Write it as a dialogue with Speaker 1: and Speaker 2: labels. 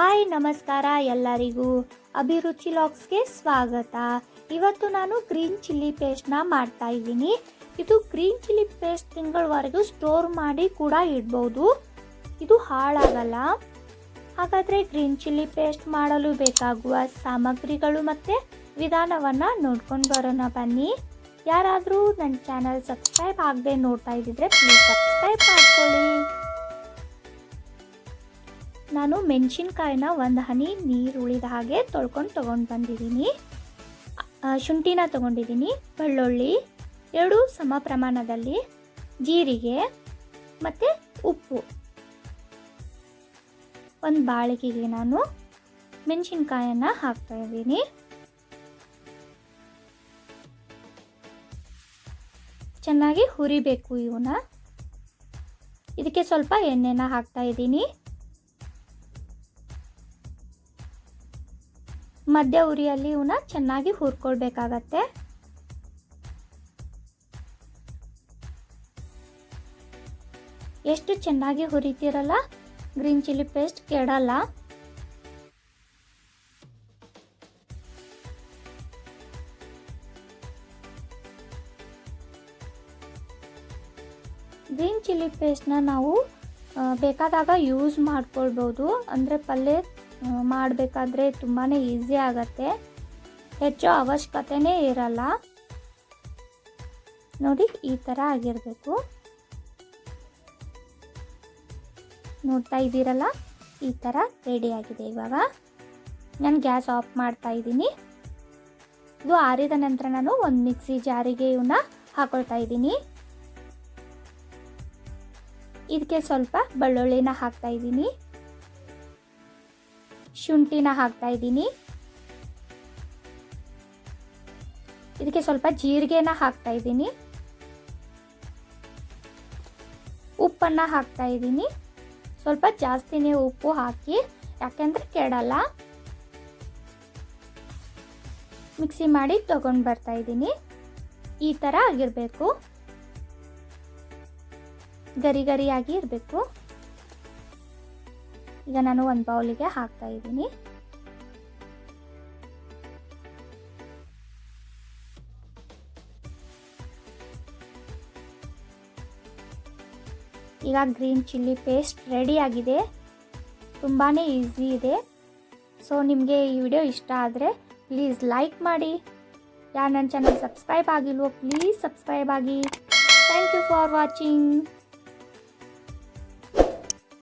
Speaker 1: Hi, ನಮಸ್ಕಾರ ಎಲ್ಲರಿಗೂ. ಅಭಿರುಚಿ ಲಾಕ್ಸ್ಗೆ ಸ್ವಾಗತ. ಇವತ್ತು ನಾನು ಗ್ರೀನ್ ಚಿಲ್ಲಿ ಪೇಸ್ಟ್ನ ಮಾಡ್ತಾ ಇದ್ದೀನಿ. ಇದು ಗ್ರೀನ್ ಚಿಲ್ಲಿ ಪೇಸ್ಟ್ ತಿಂಗಳವರೆಗೂ ಸ್ಟೋರ್ ಮಾಡಿ ಕೂಡ ಇಡ್ಬೋದು. ಇದು ಹಾಳಾಗಲ್ಲ. ಹಾಗಾದರೆ ಗ್ರೀನ್ ಚಿಲ್ಲಿ ಪೇಸ್ಟ್ ಮಾಡಲು ಬೇಕಾಗುವ ಸಾಮಗ್ರಿಗಳು ಮತ್ತು ವಿಧಾನವನ್ನು ನೋಡ್ಕೊಂಡು ಬರೋಣ ಬನ್ನಿ. ಯಾರಾದರೂ ನನ್ನ ಚಾನಲ್ ಸಬ್ಸ್ಕ್ರೈಬ್ ಆಗದೆ ನೋಡ್ತಾ ಇದ್ದಿದ್ರೆ ಪ್ಲೀಸ್ ಸಬ್ಸ್ಕ್ರೈಬ್ ಮಾಡ್ಕೊಳ್ಳಿ. ನಾನು ಮೆಣಸಿನ್ಕಾಯಿನ ಒಂದು ಹನಿ ನೀರು ಉಳಿದ ಹಾಗೆ ತೊಳ್ಕೊಂಡು ತೊಗೊಂಡು ಬಂದಿದ್ದೀನಿ. ಶುಂಠಿನ ತೊಗೊಂಡಿದ್ದೀನಿ, ಬೆಳ್ಳುಳ್ಳಿ, ಎರಡು ಸಮ ಪ್ರಮಾಣದಲ್ಲಿ ಜೀರಿಗೆ ಮತ್ತು ಉಪ್ಪು. ಒಂದು ಬಾಳಿಕೆಗೆ ನಾನು ಮೆಣಸಿನ್ಕಾಯನ್ನು ಹಾಕ್ತಾ ಇದ್ದೀನಿ. ಚೆನ್ನಾಗಿ ಹುರಿಬೇಕು ಇವನ್ನ. ಇದಕ್ಕೆ ಸ್ವಲ್ಪ ಎಣ್ಣೆನ ಹಾಕ್ತಾ ಇದ್ದೀನಿ. ಮಧ್ಯ ಉರಿಯಲ್ಲಿ ಇವನ್ನ ಚೆನ್ನಾಗಿ ಹುರ್ಕೊಳ್ಬೇಕಾಗತ್ತೆ. ಎಷ್ಟು ಚೆನ್ನಾಗಿ ಹುರಿತೀರಲ್ಲ? ಗ್ರೀನ್ ಚಿಲ್ಲಿ ಪೇಸ್ಟ್ ಕೆಡಲ್ಲ. ಗ್ರೀನ್ ಚಿಲ್ಲಿ ಪೇಸ್ಟ್ನ ನಾವು ಬೇಕಾದಾಗ ಯೂಸ್ ಮಾಡ್ಕೊಳ್ಬೋದು. ಅಂದರೆ ಪಲ್ಯ ಮಾಡಬೇಕಾದ್ರೆ ತುಂಬಾ ಈಸಿ ಆಗತ್ತೆ. ಹೆಚ್ಚು ಅವಶ್ಯಕತೆನೇ ಇರಲ್ಲ. ನೋಡಿ, ಈ ಥರ ಆಗಿರಬೇಕು. ನೋಡ್ತಾ ಇದ್ದೀರಲ್ಲ? ಈ ಥರ ರೆಡಿ ಆಗಿದೆ ಇವಾಗ. ನಾನು ಗ್ಯಾಸ್ ಆಫ್ ಮಾಡ್ತಾ ಇದ್ದೀನಿ. ಇದು ಆರಿದ ನಂತರ ನಾನು ಒಂದು ಮಿಕ್ಸಿ ಜಾರಿಗೆ ಇವನ್ನ ಹಾಕೊಳ್ತಾ ಇದ್ದೀನಿ. ಇದಕ್ಕೆ ಸ್ವಲ್ಪ ಬೆಳ್ಳುಳ್ಳಿನ ಹಾಕ್ತಾ ಇದ್ದೀನಿ. ಶುಂಠಿನ ಹಾಕ್ತಾ ಇದ್ದೀನಿ. ಇದಕ್ಕೆ ಸ್ವಲ್ಪ ಜೀರಿಗೆನ ಹಾಕ್ತಾ ಇದ್ದೀನಿ. ಉಪ್ಪನ್ನು ಹಾಕ್ತಾ ಇದ್ದೀನಿ. ಸ್ವಲ್ಪ ಜಾಸ್ತಿನೇ ಉಪ್ಪು ಹಾಕಿ, ಯಾಕೆಂದ್ರೆ ಕೆಡಲ್ಲ. ಮಿಕ್ಸಿ ಮಾಡಿ ತಗೊಂಡು ಬರ್ತಾ ಇದ್ದೀನಿ. ಈ ಥರ ಆಗಿರಬೇಕು. ಗರಿ ಗರಿಯಾಗಿ ಇರಬೇಕು. ಈಗ ನಾನು ಒಂದು ಬೌಲಿಗೆ ಹಾಕ್ತಾ ಇದ್ದೀನಿ. ಈಗ ಗ್ರೀನ್ ಚಿಲ್ಲಿ ಪೇಸ್ಟ್ ರೆಡಿ ಆಗಿದೆ. ತುಂಬಾ ಈಸಿ ಇದೆ. ಸೊ ನಿಮಗೆ ಈ ವಿಡಿಯೋ ಇಷ್ಟ ಆದರೆ ಪ್ಲೀಸ್ ಲೈಕ್ ಮಾಡಿ. ಯಾರು ನನ್ನ ಚಾನಲ್ ಸಬ್ಸ್ಕ್ರೈಬ್ ಆಗಿಲ್ವೋ ಪ್ಲೀಸ್ ಸಬ್ಸ್ಕ್ರೈಬ್ ಆಗಿ. Thank you for watching.